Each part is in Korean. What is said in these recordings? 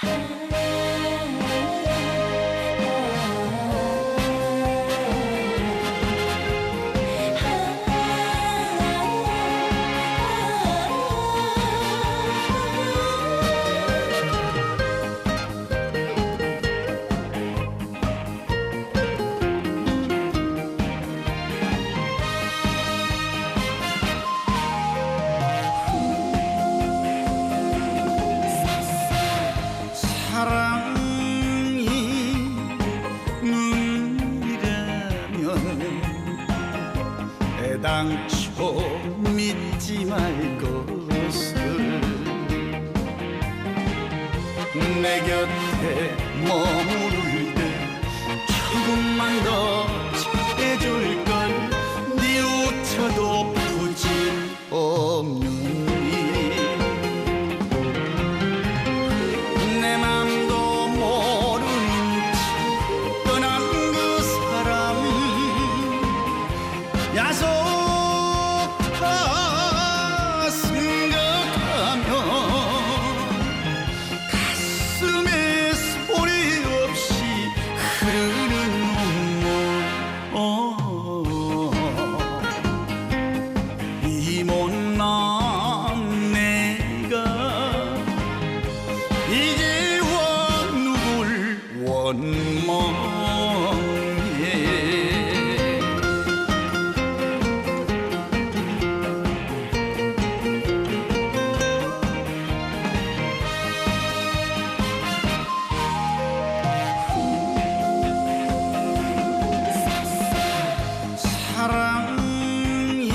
사랑 당초 믿지 말 것을. 내 곁에 머무를 때 조금만 더 사랑이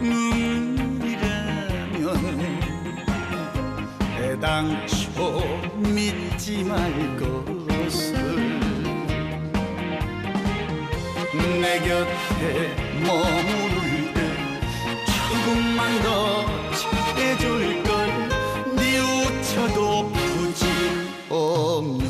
눈이라면 애당초 믿지 말 것을 내 곁에 머무를 때 조금만 더 잘해줄 걸네 웃혀도 부질 없는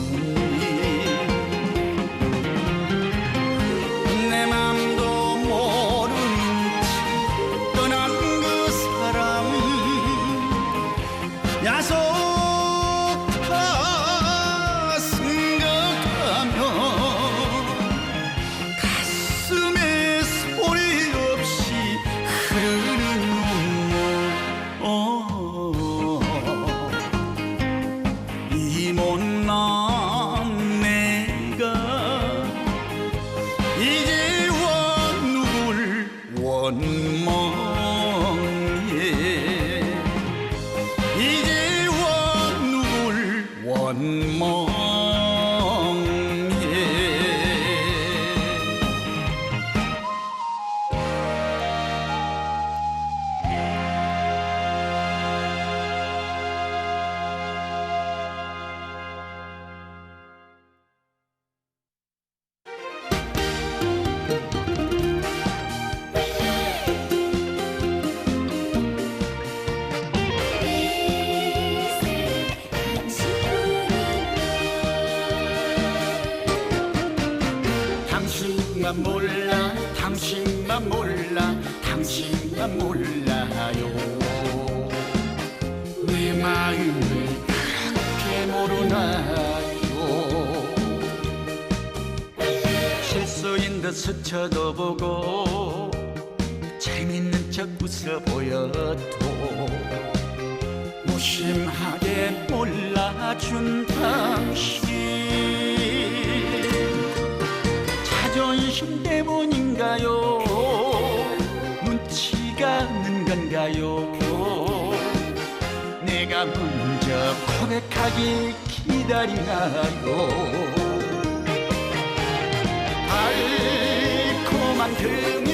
다 생각하면 가슴에 소리 없이 흐르는 눈물 어. 이 못난 내가 이제와 누굴 원망 당신만 몰라 당신만 몰라 당신만 몰라요. 내 마음을 그렇게 모르나요? 실수인 듯 스쳐도 보고 재밌는 척 웃어 보여도 무심하게 몰라준 당신 자존심 때문인가요? 눈치가 없는 건가요? 내가 먼저 고백하기 기다리나요? 달콤한 금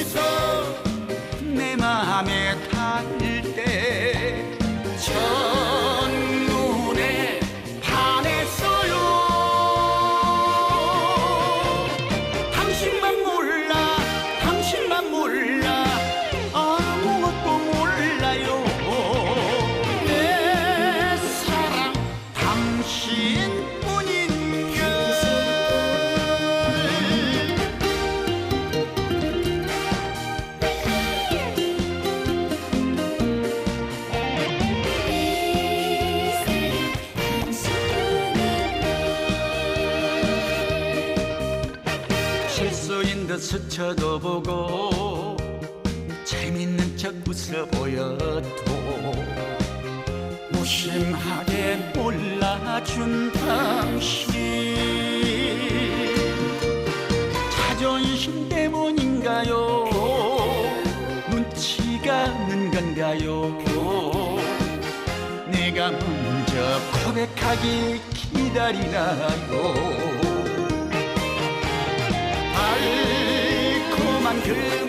실수인 듯 스쳐도 보고 재밌는 척 웃어 보여도 무심하게 몰라준 당신. 자존심 때문인가요? 눈치가 없는 건가요? 내가 먼저 고백하기 기다리나요? 달콤한 그